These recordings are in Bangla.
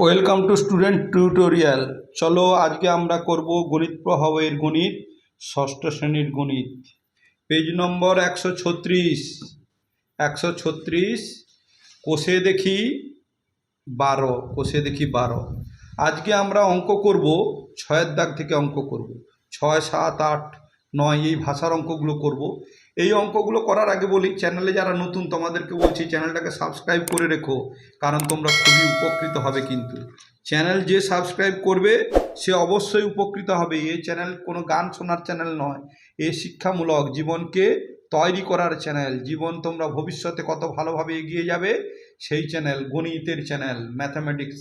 Welcome to student tutorial. চলো আজকে আমরা করব গণিত প্রভাবের গণিত, ষষ্ঠ শ্রেণির গণিত। পেজ নম্বর একশো ছত্রিশ। একশো ছত্রিশ, কোষে দেখি বারো, কোষে দেখি বারো। আজকে আমরা অঙ্ক করব, ছয়ের দাগ থেকে অঙ্ক করব। ছয়, সাত, আট, নয়, এই ভাষার অঙ্কগুলো করব। এই অঙ্কগুলো করার আগে বলি চ্যানেলে যারা নতুন, তোমাদেরকে বলছি চ্যানেলটাকে সাবস্ক্রাইব করে রেখো, কারণ তোমরা খুবই উপকৃত হবে কিন্তু। চ্যানেল যে সাবস্ক্রাইব করবে, সে অবশ্যই উপকৃত হবে। এই চ্যানেল কোনো গান শোনার চ্যানেল নয়। এ শিক্ষামূলক জীবনকে তৈরি করার চ্যানেল জীবন তোমরা ভবিষ্যতে কত ভালোভাবে এগিয়ে যাবে, সেই চ্যানেল গণিতের চ্যানেল ম্যাথামেটিক্স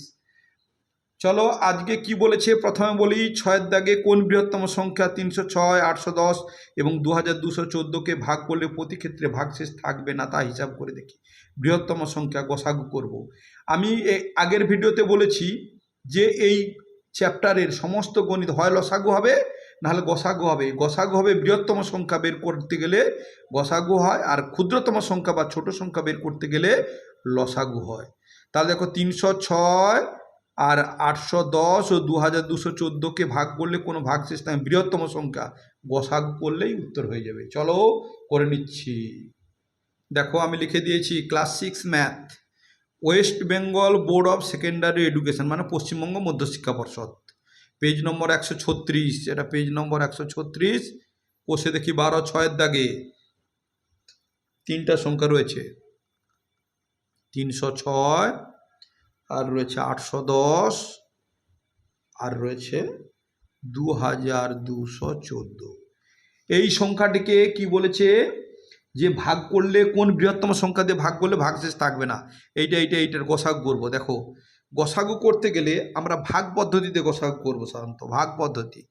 চলো আজকে কি বলেছে? প্রথমে বলি, ছয়ের দাগে কোন বৃহত্তম সংখ্যা তিনশো ছয়, আটশো দশ এবং দু হাজার দুশো চোদ্দোকে ভাগ করলে প্রতি ক্ষেত্রে ভাগশেষ থাকবে না তা হিসাব করে দেখি। বৃহত্তম সংখ্যা গসাগু করব। আমি আগের ভিডিওতে বলেছি যে এই চ্যাপ্টারের সমস্ত গণিত হয় লসাগু হবে, নাহলে গসাগু হবে। গসাগু হবে বৃহত্তম সংখ্যা বের করতে গেলে গসাগু হয় আর ক্ষুদ্রতম সংখ্যা বা ছোট সংখ্যা বের করতে গেলে লসাগু হয়। তাহলে দেখো তিনশো ছয় আর আটশো দশ ও দু হাজার দুশো চোদ্দোকে ভাগ করলে কোনো ভাগশেষ নাই বৃহত্তম সংখ্যা। গসাগু করলেই উত্তর হয়ে যাবে। চলো করে নিচ্ছি। দেখো আমি লিখে দিয়েছি, class six math, West Bengal board of secondary education মানে পশ্চিমবঙ্গ মধ্যশিক্ষা পর্ষদ। পেজ নম্বর একশো ছত্রিশ, এটা পেজ নম্বর একশো ছত্রিশ। কোষে দেখি বারো, ছয়ের দাগে তিনটা সংখ্যা রয়েছে। তিনশো ছয় আর রয়েছে আটশো দশ, আর রয়েছে দু হাজার দুশো চোদ্দ। এই সংখ্যাটিকে কি বলেছে? যে ভাগ করলে কোন বৃহত্তম সংখ্যা দিয়ে ভাগ করলে ভাগশেষ থাকবে না। এইটা এইটা, এইটার গোসাগু করব। দেখো, গোসাগু করতে গেলে আমরা ভাগ পদ্ধতিতে গোসাগু করব সাধারণত, ভাগ পদ্ধতি।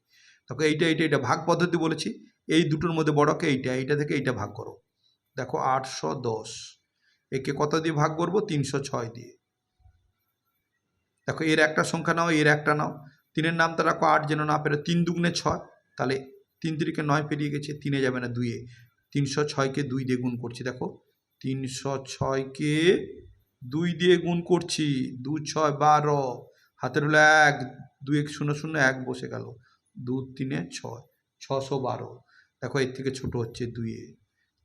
দেখো, এইটা এইটা এইটা ভাগ পদ্ধতি বলেছি। এই দুটোর মধ্যে বড়কে এইটা এইটা থেকে এইটা ভাগ করো। দেখো, আটশো দশ। একে কত দিয়ে ভাগ করব? তিনশো ছয় দিয়ে। দেখো, এর একটা সংখ্যা নাও, এর একটা নাও। তিনের নামটা রাখো, আট যেন না পেরে, তিন দুগুণে ছয়। তাহলে তিন তিরিকে নয় পেরিয়ে গেছে, তিনে যাবে না দুইয়ে। তিনশো ছয়কে দুই দিয়ে গুণ করছি, দেখো। তিনশো ছয়কে দুই দিয়ে গুণ করছি, দু ছয় বারো। হাতের হলো এক, দুই এক শূন্য শূন্য, এক বসে গেল। দু তিনে ছয়, ছশো বারো। দেখো, এর থেকে ছোট হচ্ছে দুইয়ে।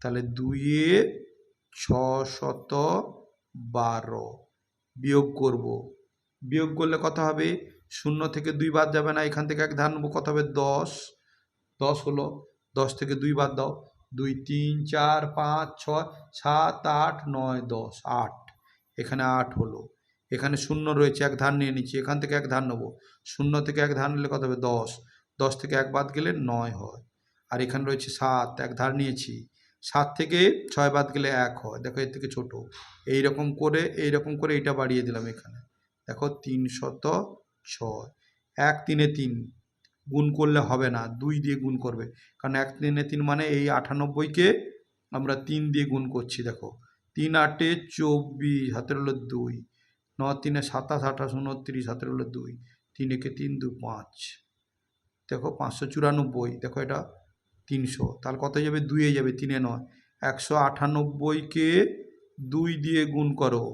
তাহলে দুইয়ে ছশত বারো বিয়োগ করব। বিয়োগ করলে কত হবে? শূন্য থেকে দুই বাদ যাবে না। এখান থেকে এক ধান নেব, কত হবে? দশ। দশ হলো, দশ থেকে দুই বাদ দাও। দুই, তিন, চার, পাঁচ, ছয়, সাত, আট, নয়, দশ, আট। এখানে আট হলো। এখানে শূন্য রয়েছে, এক ধান নিয়ে নিচ্ছি। এখান থেকে এক ধান নেব। শূন্য থেকে এক ধান নিলে কত হবে? দশ। দশ থেকে এক বাদ গেলে নয় হয়। আর এখানে রয়েছে সাত, এক ধার নিয়েছি। সাত থেকে ছয় বাদ গেলে এক হয়। দেখো, এর থেকে ছোট। এই রকম করে এই রকম করে এইটা বাড়িয়ে দিলাম এখানে। দেখো তিনশত ছয়। এক তিনে তিন, গুণ করলে হবে না, দুই দিয়ে গুণ করবে। কারণ এক তিনে তিন মানে এই আটানব্বইকে আমরা তিন দিয়ে গুণ করছি, দেখো। তিন আটে চব্বিশ, হাতের হলো দুই। ন তিনে সাতাশ, আঠাশ, উনত্রিশ, হাতের হলো দুই। তিন একে তিন দু পাঁচ। দেখো পাঁচশো চুরানব্বই, দেখো এটা তিনশো। তাহলে কত যাবে? দুইয়ে যাবে, তিনে নয়। একশো আটানব্বইকে দুই দিয়ে গুণ করো।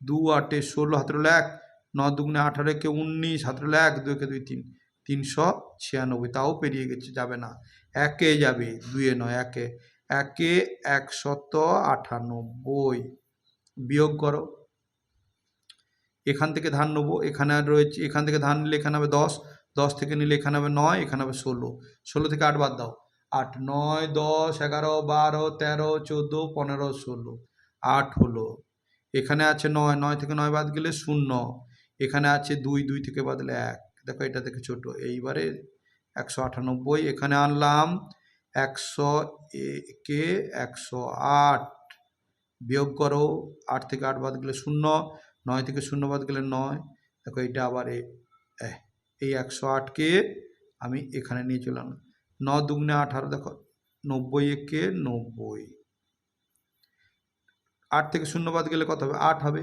দু আটে ষোলো, হাতের হলো এক। ন দুগুণে আঠারো, একে উনিশ হলো এক, দুই, একে দুই, তিন, তিনশো ছিয়ানব্বই। তাও পেরিয়ে গেছে, যাবে না। একে যাবে, দুয়ে নয়, একে। একে একশত আটানব্বই। বিয়োগ করো। এখান থেকে ধান নেব, এখানে রয়েছে, এখান থেকে ধান নিলে এখানে হবে দশ দশ থেকে নিলে এখানে হবে নয়, এখানে হবে ষোলো। ষোলো থেকে আট বাদ দাও। আট, নয়, দশ, এগারো, বারো, তেরো, চোদ্দ, পনেরো, ষোলো। আট হলো। এখানে আছে নয় নয় থেকে নয় বাদ গেলে শূন্য। এখানে আছে দুই দুই থেকে বাদলে এক। দেখো, এটা থেকে ছোট। এইবারে একশো আটানব্বই, এখানে আনলাম একশো একে, একশো আট। বিয়োগ করো, আট থেকে আট বাদ গেলে শূন্য, নয় থেকে শূন্য বাদ গেলে নয়। দেখো এটা আবার এই একশো আটকে আমি এখানে নিয়ে চলাম ন দুগুণে আঠারো, দেখো, নব্বই একে, নব্বই। আট থেকে শূন্য বাদ গেলে কত হবে? আট হবে।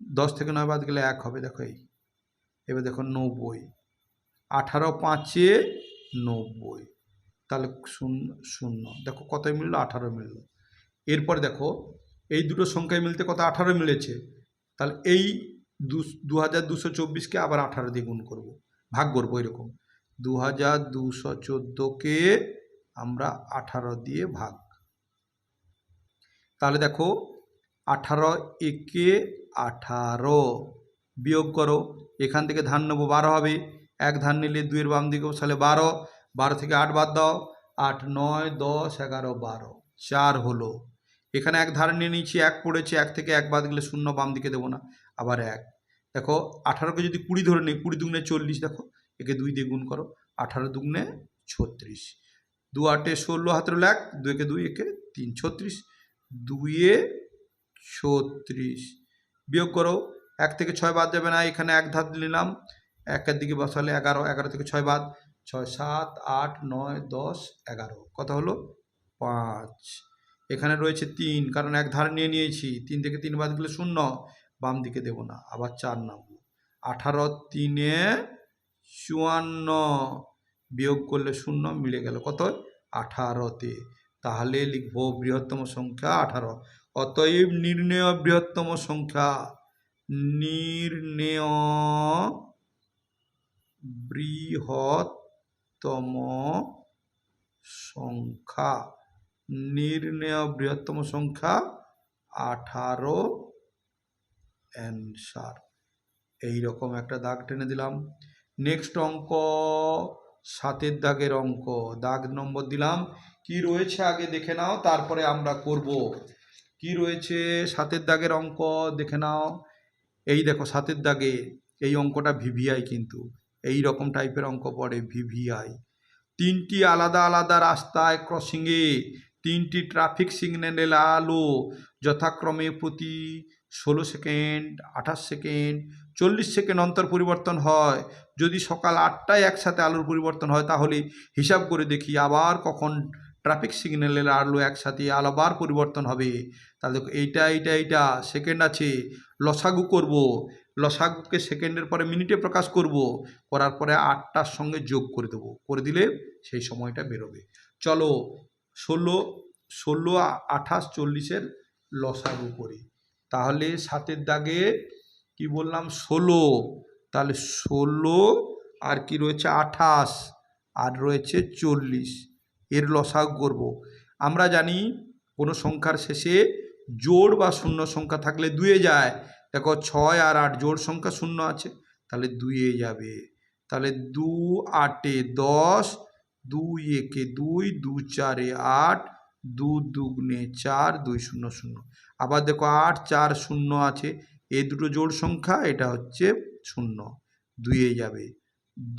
দশ থেকে নয় বাদ গেলে এক হবে, দেখো এই। এবার দেখো নব্বই। আঠারো পাঁচে নব্বই। তাহলে শূন্য শূন্য। দেখো কত মিললো? আঠারো মিললো। এরপর দেখো, এই দুটো সংখ্যায় মিলতে কত? আঠারো মিলেছে। তাহলে এই দু হাজার দুশো চব্বিশকে আবার আঠারো দিয়ে গুণ করব। ভাগ করব এরকম। দু হাজার দুশো চোদ্দোকে আমরা আঠারো দিয়ে ভাগ। তাহলে দেখো আঠারো, একে আঠারো। বিয়োগ করো, এখান থেকে ধান নেব বারো হবে। এক ধান নিলে দুইয়ের বাম দিকে বসালে বারো। বারো থেকে আট বাদ দাও। আট, নয়, দশ, এগারো, বারো। চার হলো। এখানে এক ধার নিয়ে নিয়েছি, এক পড়েছে, এক থেকে এক বাদ গেলে শূন্য, বাম দিকে দেবো না। আবার এক। দেখো, আঠারোকে যদি কুড়ি ধরে নিই, কুড়ি দুগুনে চল্লিশ, দেখো, একে দুই দিয়ে গুণ করো, আঠারো দুগুনে ছত্রিশ। দু আটে ষোলো, হাতের হলো এক দুইকে দুই, একে তিন, ছত্রিশ। দুইয়ে ছত্রিশ। বিয়োগ করো, এক থেকে ছয় বাদ যাবে না, এখানে এক ধার নিলাম। একের দিকে বসালে এগারো এগারো থেকে ছয় বাদ। ছয়, সাত, আট, নয়, দশ, এগারো। কত হলো? পাঁচ। এখানে রয়েছে তিন, কারণ এক ধার নিয়ে নিয়েছি। তিন থেকে তিন বাদ গেলে শূন্য, বাম দিকে দেবো না, আবার চার নামবো। আঠারো তিনে চুয়ান্ন, বিয়োগ করলে শূন্য, মিলে গেল কত? আঠারোতে। তাহলে লিখব বৃহত্তম সংখ্যা আঠারো। অতএব নির্ণয় বৃহত্তম সংখ্যা। নির্ণয় বৃহত্তম সংখ্যা। নির্ণয় বৃহত্তম সংখ্যা আঠারো অ্যান্সার এইরকম একটা দাগ টেনে দিলাম। নেক্সট অঙ্ক, সাতের দাগের অঙ্ক। দাগ নম্বর দিলাম। কি রয়েছে আগে দেখে নাও, তারপরে আমরা করব। কি রয়েছে? সাতের দাগের অঙ্ক দেখে নাও। এই দেখো, সাতের দাগে এই অঙ্কটা ভিভিআই কিন্তু। এই রকম টাইপের অঙ্ক পড়ে ভিভিআই তিনটি আলাদা আলাদা রাস্তায় ক্রসিংয়ে তিনটি ট্রাফিক সিগন্যালের আলো, যথাক্রমে প্রতি ষোলো সেকেন্ড, আঠাশ সেকেন্ড, চল্লিশ সেকেন্ড অন্তর পরিবর্তন হয়। যদি সকাল আটটায় একসাথে আলোর পরিবর্তন হয়, তাহলে হিসাব করে দেখি আবার কখন ট্রাফিক সিগন্যালের আলো একসাথে আবার পরিবর্তন হবে। তাহলে দেখো, এইটা এইটা এইটা সেকেন্ড আছে, লসাগু করব। লসাগুকে সেকেন্ডের পরে মিনিটে প্রকাশ করব। করার পরে আটটার সঙ্গে যোগ করে দেবো। করে দিলে সেই সময়টা বেরোবে। চলো, ষোলো ষোলো, আঠাশ, চল্লিশের লসাগু করি। তাহলে সাতের দাগে কি বললাম? ষোলো। তাহলে ষোলো, আর কি রয়েছে? আঠাশ, আর রয়েছে চল্লিশ। এর লসাগু করব। আমরা জানি কোনো সংখ্যার শেষে জোড় বা শূন্য সংখ্যা থাকলে দুয়ে যায়। দেখো ছয় আর আট জোড় সংখ্যা শূন্য আছে, তাহলে দুইয়ে যাবে। তাহলে দু আটে দশ, দুই একে দুই, দু চারে আট, দু দুগুণে চার, দুই শূন্য শূন্য। আবার দেখো আট, চার, শূন্য আছে এই দুটো জোড় সংখ্যা, এটা হচ্ছে শূন্য দুইয়ে যাবে।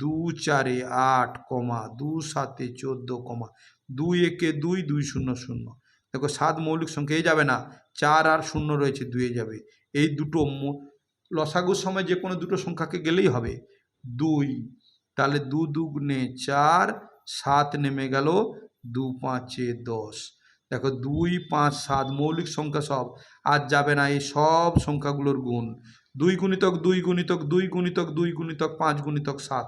দু চারে আট কমা, দু সাতে চোদ্দ কমা, দুই একে দুই দুই শূন্য শূন্য। দেখো সাত মৌলিক সংখ্যা এই যাবে না, চার আর শূন্য রয়েছে, দুয়ে যাবে। এই দুটো লসাগুর সময় যে কোনো দুটো সংখ্যাকে গেলেই হবে। দুই, তাহলে দু দুগুণে চার, সাত নেমে গেল দু পাঁচে দশ। দেখো দুই, পাঁচ, সাত মৌলিক সংখ্যা সব, আর যাবে না এই সব সংখ্যাগুলোর গুণ। দুই গুণিতক দুই গুণিতক দুই গুণিতক দুই গুণিতক পাঁচ গুণিতক সাত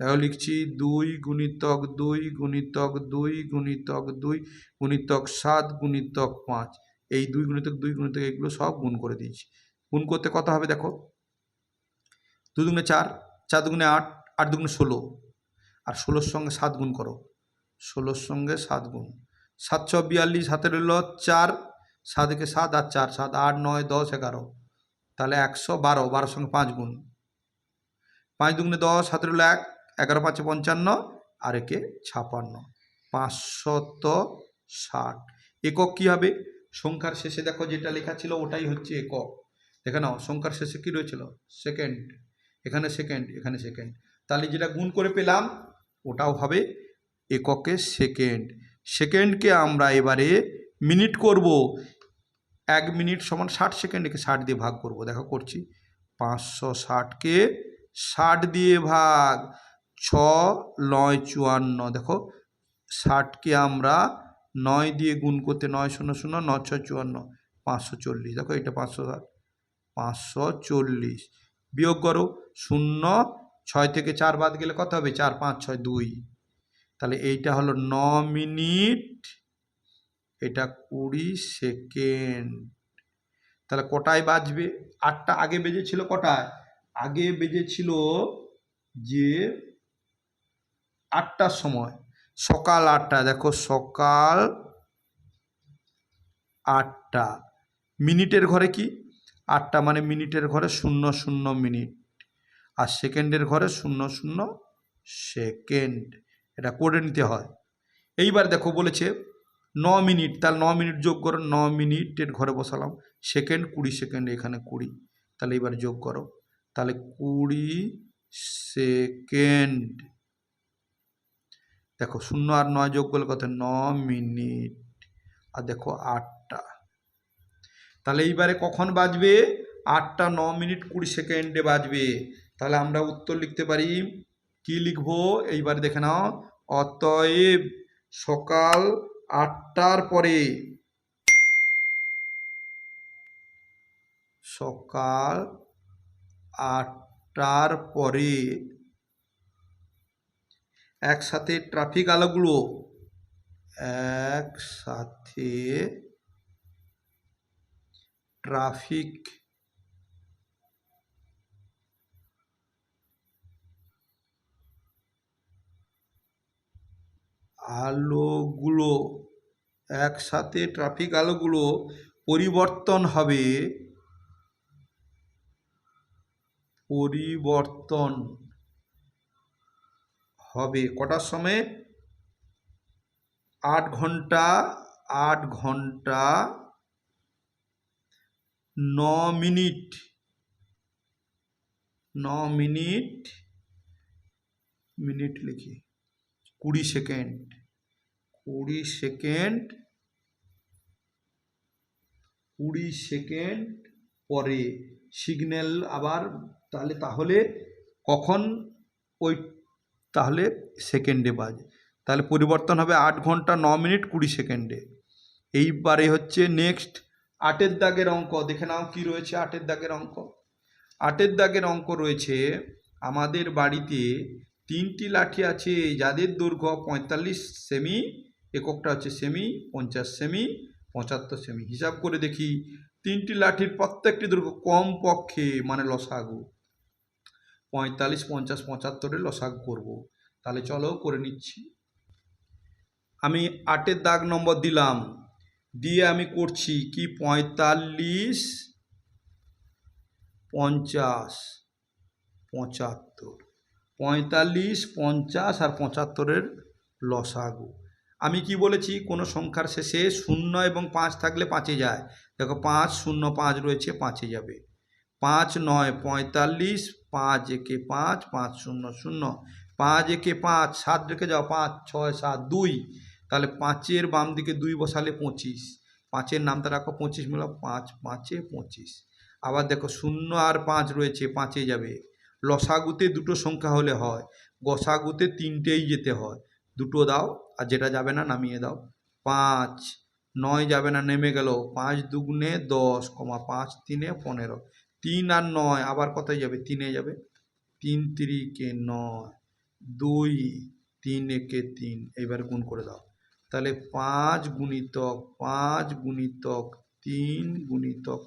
দেখো লিখছি দুই গুণিতক দুই গুণিতক দুই গুণিতক দুই গুণিতক সাত গুণিতক পাঁচ এই দুই গুণিতক দুই গুণিতক এগুলো সব গুণ করে দিয়েছি গুণ করতে কত হবে দেখো দু দুগুণে চার চার দুগুণে আট আট দুগুণে ষোলো আর ষোলোর সঙ্গে সাত গুণ করো ষোলোর সঙ্গে সাত গুণ সাতশো বিয়াল্লিশ হাতে রইল চার সাত একে সাত আর চার সাত আট নয় দশ এগারো তাহলে একশো বারো বারোর সঙ্গে পাঁচ গুণ। পাঁচ দুগুণে দশ হাতে রইল এক, এগারো পাঁচে পঞ্চান্ন, আর একে ছাপান্ন। পাঁচশত ষাট। একক কী হবে? সংখ্যার শেষে দেখো যেটা লেখা ছিল ওটাই হচ্ছে একক। দেখে নাও, সংখ্যার শেষে কী রয়েছিল? সেকেন্ড। এখানে সেকেন্ড এখানে সেকেন্ড। তাহলে যেটা গুণ করে পেলাম, ওটাও হবে এককে সেকেন্ড। সেকেন্ডকে আমরা এবারে মিনিট করব। এক মিনিট সমান ষাট সেকেন্ড একে ষাট দিয়ে ভাগ করব। দেখো করছি। পাঁচশো ষাটকে ষাট দিয়ে ভাগ ছ, নয়, চুয়ান্ন। দেখো, ষাটকে আমরা নয় দিয়ে গুণ করতে নয় শূন্য শূন্য, নয়, ছয়, চুয়ান্ন, পাঁচশো চল্লিশ। দেখো, এটা পাঁচশো ষাট, পাঁচশো চল্লিশ। বিয়োগ করো, শূন্য, ছয় থেকে চার বাদ গেলে কত হবে? চার, পাঁচ, ছয়, দুই। তাহলে এইটা হলো ন মিনিট এটা কুড়ি সেকেন্ড। তাহলে কটায় বাজবে? আটটা আগে বেজেছিল কটায়? আগে বেজেছিল যে আটটার সময়। সকাল আটটা, দেখো সকাল আটটা। মিনিটের ঘরে কি? আটটা মানে মিনিটের ঘরে শূন্য শূন্য মিনিট। আর সেকেন্ডের ঘরে শূন্য শূন্য সেকেন্ড। এটা করে নিতে হয়। এইবার দেখো বলেছে ন মিনিট, তাহলে ন মিনিট যোগ করো, ন মিনিটের ঘরে বসালাম। সেকেন্ড, কুড়ি সেকেন্ড এখানে কুড়ি। তাহলে এবার যোগ করো। তাহলে কুড়ি সেকেন্ড। দেখো, শূন্য আর নয় যোগ করলে কত? ন মিনিট। আর দেখো, আটটা। তাহলে এইবারে কখন বাজবে? আটটা, ন মিনিট, কুড়ি সেকেন্ডে বাজবে। তাহলে আমরা উত্তর লিখতে পারি। কি লিখব? এইবারে দেখে নাও। অতএব সকাল আটটার পরে। সকাল আটটার পরে। একসাথে ট্রাফিক আলোগুলো। একসাথে ট্রাফিক আলোগুলো, একসাথে ট্রাফিক আলোগুলো পরিবর্তন হবে। পরিবর্তন হবে। কটার সময়? আট ঘণ্টা আট ঘণ্টা, ন মিনিট ন মিনিট মিনিট লিখি, কুড়ি সেকেন্ড। কুড়ি সেকেন্ড কুড়ি সেকেন্ড পরে সিগন্যাল আবার তাহলে তাহলে কখন ওই, তাহলে সেকেন্ডে বাজে। তাহলে পরিবর্তন হবে আট ঘণ্টা ন মিনিট কুড়ি সেকেন্ডে। এইবারে হচ্ছে নেক্সট আটের দাগের অঙ্ক, দেখে নাও কি রয়েছে আটের দাগের অঙ্ক। আটের দাগের অঙ্ক রয়েছে, আমাদের বাড়িতে তিনটি লাঠি আছে, যাদের দৈর্ঘ্য পঁয়তাল্লিশ সেমি এককটা হচ্ছে সেমি পঞ্চাশ সেমি পঁচাত্তর সেমি হিসাব করে দেখি, তিনটি লাঠির প্রত্যেকটি দৈর্ঘ্য কম পক্ষে মানে লসাগু। পঁয়তাল্লিশ, পঞ্চাশ পঁচাত্তরের লসাগু করব। তাহলে চলো করে নিচ্ছি। আমি আটের দাগ নম্বর দিলাম। দিয়ে আমি করছি কি? পঁয়তাল্লিশ, পঞ্চাশ, পঁচাত্তর। পঁয়তাল্লিশ, পঞ্চাশ আর পঁচাত্তরের লসাগু। আমি কি বলেছি? কোনো সংখ্যার শেষে শূন্য এবং পাঁচ থাকলে পাঁচে যায়। দেখো পাঁচ, শূন্য, পাঁচ রয়েছে পাঁচে যাবে। পাঁচ, নয়, পঁয়তাল্লিশ, পাঁচ একে পাঁচ পাঁচ, শূন্য শূন্য। পাঁচ একে পাঁচ, সাত রেখে যাও, পাঁচ, ছয়, সাত, দুই। তাহলে পাঁচের বাম দিকে দুই বসালে পঁচিশ। পাঁচের নামটা রাখো, পঁচিশ মিলো পাঁচ, পাঁচে পঁচিশ। আবার দেখো শূন্য আর পাঁচ রয়েছে পাঁচে যাবে। লসাগুতে দুটো সংখ্যা হলে হয়। গসাগুতে তিনটেই যেতে হয়। দুটো দাও আর যেটা যাবে না নামিয়ে দাও। পাঁচ, নয় যাবে না, নেমে গেল। পাঁচ দুগুণে দশ, কমা পাঁচ তিনে পনেরো। তিন আর নয়, আবার কতই যাবে? তিনে যাবে। তিন তিরিকে নয়, দুই তিন একে তিন, এইবার গুণ করে দাও। তাহলে পাঁচ গুণিতক পাঁচ গুণিতক তিন গুণিতক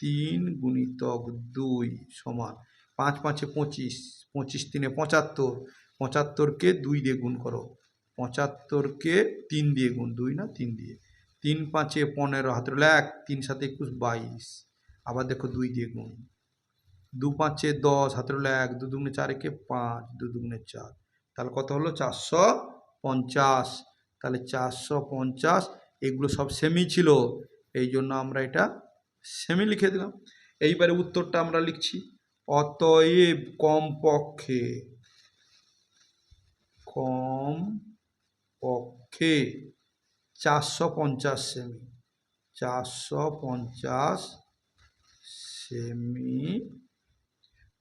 তিন গুণিতক দুই সমান পাঁচ পাঁচে পঁচিশ পঁচিশ তিনে পঁচাত্তর, পঁচাত্তরকে দুই দিয়ে গুণ করো। পঁচাত্তরকে তিন দিয়ে গুণ দুই না তিন দিয়ে। তিন পাঁচে পনেরো হাতের হলো এক, তিন সাথে একুশ বাইশ। আবার দেখো দুই দিয়ে গুণ। দু পাঁচে দশ হাতের হলো এক, দু দুগুণে চার একে পাঁচ, দু দুগুণে চার। তাহলে কত হলো? চারশো পঞ্চাশ। তাহলে চারশো পঞ্চাশ, এগুলো সব সেমি ছিল। এই জন্য আমরা এটা সেমি লিখে দিলাম। এইবারে উত্তরটা আমরা লিখছি, অতএব কমপক্ষে, কম পক্ষে চারশো পঞ্চাশ সেমি চারশো পঞ্চাশ সেমি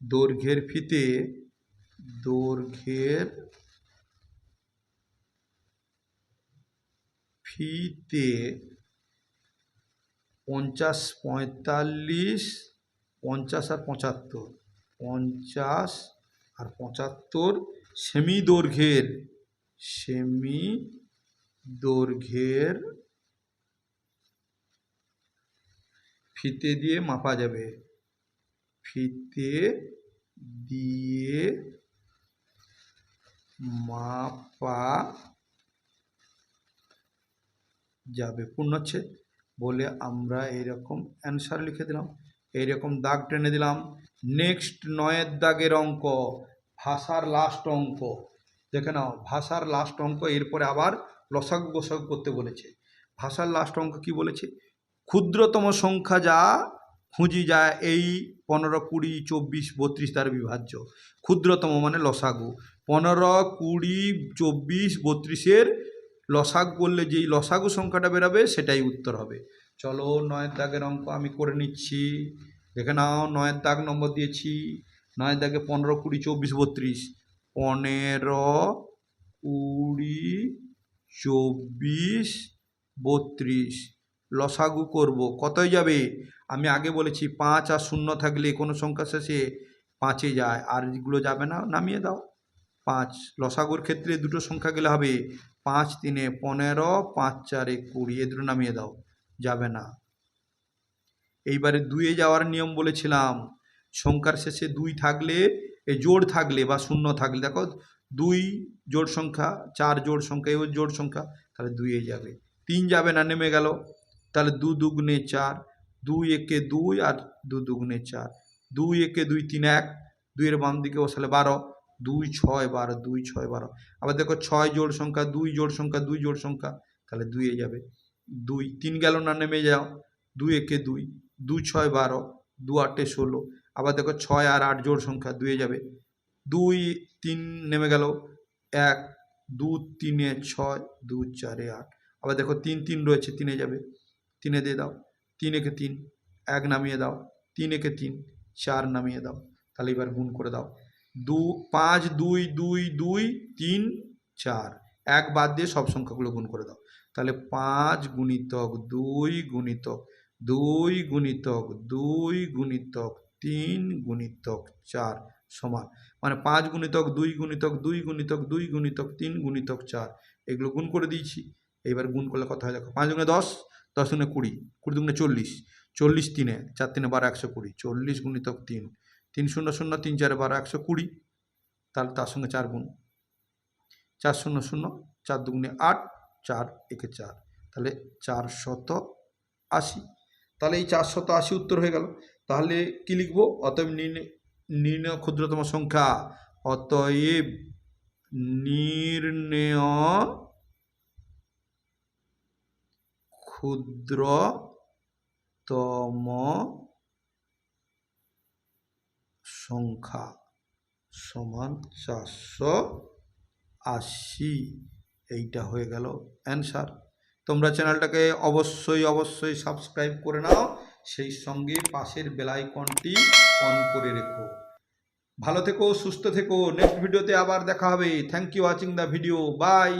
দৈর্ঘ্যের ফিতে দৈর্ঘ্যের ফিতে পঞ্চাশ পঁয়তাল্লিশ, পঞ্চাশ আর পঁচাত্তর, পঞ্চাশ আর পঁচাত্তর সেমি দৈর্ঘ্যের। সেমি দৈর্ঘ্যের ফিতে দিয়ে মাপা যাবে। ফিতে দিয়ে মাপা যাবে। পূর্ণ হচ্ছে। বলে আমরা এইরকম অ্যান্সার লিখে দিলাম। এইরকম দাগ টেনে দিলাম। নেক্সট নয়ের দাগের অঙ্ক, ভাষার লাস্ট অঙ্ক। দেখে নাও, ভাষার লাস্ট অঙ্ক এরপরে আবার লসাগু গোসাগু করতে বলেছে। ভাষার লাস্ট অঙ্ক কি বলেছে? ক্ষুদ্রতম সংখ্যা যা খুঁজি যায় এই পনেরো, কুড়ি, চব্বিশ, বত্রিশ তার বিভাজ্য। ক্ষুদ্রতম মানে লসাগু। পনেরো, কুড়ি, চব্বিশ, বত্রিশের লসাগু করলে যেই লসাগু সংখ্যাটা বেরোবে সেটাই উত্তর হবে। চলো নয়ের দাগের অঙ্ক আমি করে নিচ্ছি। দেখে নাও, নয়ের দাগ নম্বর দিয়েছি। নয়ের দাগে পনেরো, কুড়ি, চব্বিশ, বত্রিশ। পনেরো, কুড়ি, চব্বিশ, বত্রিশ। লসাগু করব। কতই যাবে? আমি আগে বলেছি, পাঁচ আর শূন্য থাকলে কোনো সংখ্যা শেষে পাঁচে যায়। আর এগুলো যাবে না, নামিয়ে দাও। পাঁচ। লসাগুর ক্ষেত্রে দুটো সংখ্যা গেলে হবে পাঁচ তিনে পনেরো, পাঁচ চারে কুড়ি। এ দুটো নামিয়ে দাও। যাবে না। এইবারে দুয়ে যাওয়ার নিয়ম বলেছিলাম। সংখ্যার শেষে দুই থাকলে এ জোড় থাকলে বা শূন্য থাকলে, দেখো দুই জোড় সংখ্যা, চার জোড় সংখ্যা এও জোড় সংখ্যা, তাহলে দুইয়ে যাবে। তিন যাবে না, নেমে গেল। তাহলে দু দুগুণে চার, দুই একে দুই আর দু দুগুণে চার। দুই একে দুই, তিন এক, দুইয়ের বাম দিকে বসালে বারো, দুই ছয় বারো, দুই ছয় বারো। আবার দেখো ছয় জোড় সংখ্যা, দুই জোড় সংখ্যা, দুই জোড় সংখ্যা, তাহলে দুইয়ে যাবে। দুই, তিন গেল না, নেমে যাও। দুই একে দুই, দু ছয় বারো, দু আটে ষোলো আবার দেখো ছয় আর আট জোড় সংখ্যা, দুয়ে যাবে। দুই, তিন নেমে গেল। এক, দু, তিনে ছয়, দু, চারে আট। আবার দেখো তিন তিন রয়েছে, তিনে যাবে। তিনে দিয়ে দাও। তিন একে তিন, এক নামিয়ে দাও। তিন একে তিন, চার নামিয়ে দাও। তাহলে এবার গুণ করে দাও। দু, পাঁচ, দুই দুই দুই, তিন, চার। এক বাদ দিয়ে সব সংখ্যাগুলো গুণ করে দাও। তাহলে পাঁচ গুণিতক দুই গুণিতক দুই গুণিতক দুই গুণিতক তিন গুণিতক চার সমান। মানে পাঁচ গুণিতক দুই গুণিতক দুই গুণিতক দুই গুণিতক তিন গুণিতক চার। এগুলো গুণ করে দিয়েছি। এইবার গুণ করলে কথা হয় দেখো, পাঁচ গুণে দশ দশ গুণে কুড়ি কুড়ি দুগুণে চল্লিশ চল্লিশ তিনে, চার তিনে বারো একশো কুড়ি, চল্লিশ গুণিতক তিন তিন শূন্য শূন্য তিন চারে বারো একশো কুড়ি, তাহলে তার সঙ্গে চার গুণ। চার শূন্য শূন্য, চার দুগুণে আট, চার একে চার, তাহলে চার শত আশি। তাহলে এই চার শত আশি উত্তর হয়ে গেল। তাহলে কি লিখব? অতএব নির্ণয় ক্ষুদ্রতম সংখ্যা। অতএব নির্ণয় ক্ষুদ্রতম সংখ্যা সমান চারশো আশি। এইটা হয়ে গেল অ্যান্সার। তোমরা চ্যানেলটাকে অবশ্যই অবশ্যই সাবস্ক্রাইব করে নাও। সেই সঙ্গে পাশের বেলাইকনটি অন করে রেখো। ভালো থেকো, সুস্থ থেকো। নেক্সট ভিডিওতে আবার দেখা হবে। Thank you watching the video bye